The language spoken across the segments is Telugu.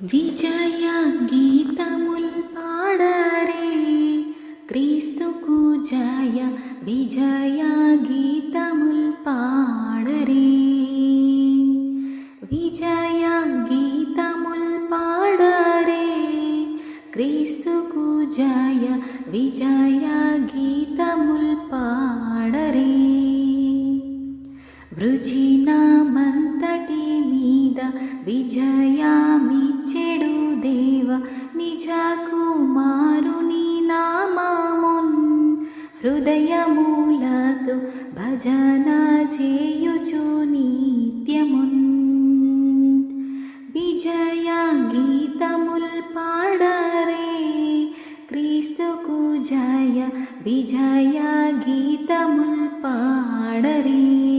విజయ గీతముల్ పాడరే క్రీస్తుకు జయ విజయ గీతముల్ పాడరే విజయ గీతముల్ పాడరే క్రీస్తుకు జయ విజయ గీతముల్ పాడరే వృజినామంతటి మీద విజయామిచ్చెడు దేవ నిజ కుమారుని నామామున్ హృదయమూలతో భజన చేయుచు నిత్యమున్. విజయ గీతముల్ పాడరే క్రీస్తుకు జయ విజయ గీతముల్ పాడరే.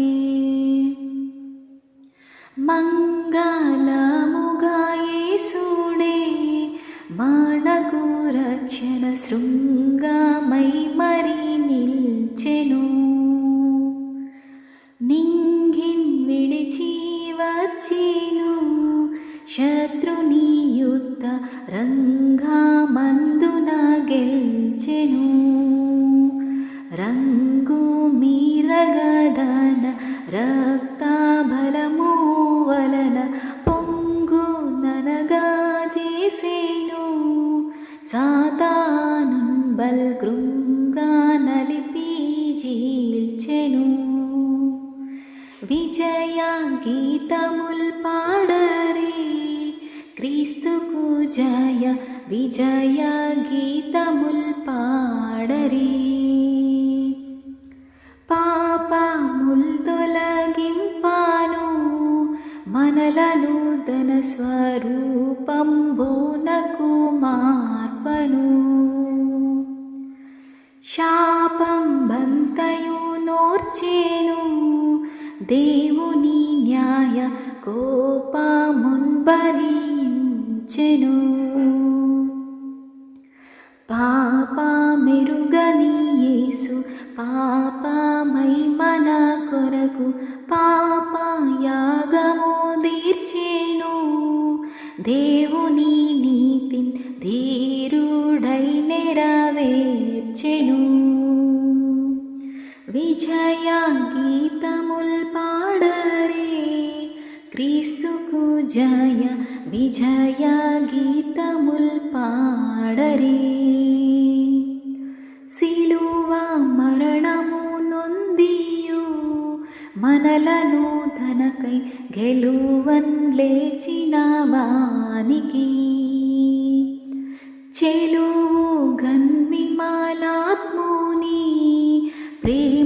మంగళముగా యేసుడే రక్షణ శృంగమై మరి నిల్చెను. నింగిన్ విడిచి వచ్చిను శత్రుని యుద్ధ రంగమందున గెల్చెను. రంగు మీరగదను సాతానున్ బల్గృంగా నలిపి జీల్చెను విజయ గీతముల్ పాడరే క్రీస్తుకు నూతన తన స్వరూపంబోనకు మార్పను. శాపం బంతయు నోర్చేను. దేవుని న్యాయ కోపమున్బరించెను. పాప మెరుగని యేసు పాపమై మన కొరకు పాప విజయ గీతముల్ పాడరే క్రీస్తుకు జయ విజయ గీతముల్ పాడరే సిలువ మరణము నొందియు మనలను తనకై గెలువన్ లేచిన వానికి. చెలువు గన్మిమాలాత్ముని ప్రే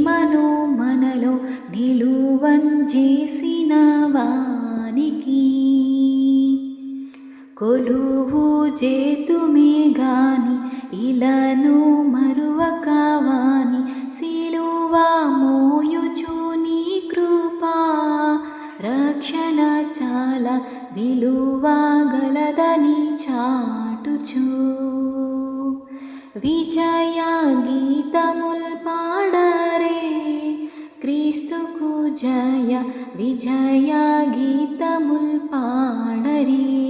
నిలువంజేసిన చేసిన వానికి కొలువు చేతుమే గాని ఇలను మరువక వాని సిలువా మోయుచు నీ కృపా రక్షణ చాలా విలువ గలదని చాటుచు. విజయ గీతముల్ పాడ క్రీస్తుకు జయ విజయ గీతముల్ పాడరే.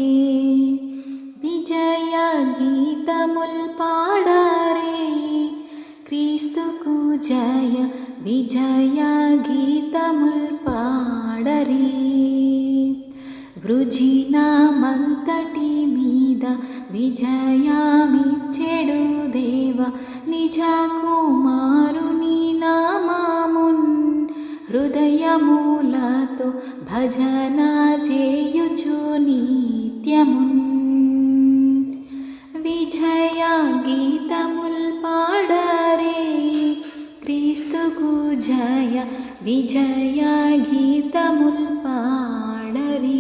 విజయ గీతముల్ పాడరే. క్రీస్తుకు జయ విజయ గీతముల్ పాడరే. వృజినామంతటి మీద విజయామిచ్చెడు దేవ నిజకు హృదయమూలతో భజన చేయుచు నిత్యమున్ విజయ గీతముల్ పాడరే క్రీస్తుకు జయ విజయ గీతముల్ పాడరే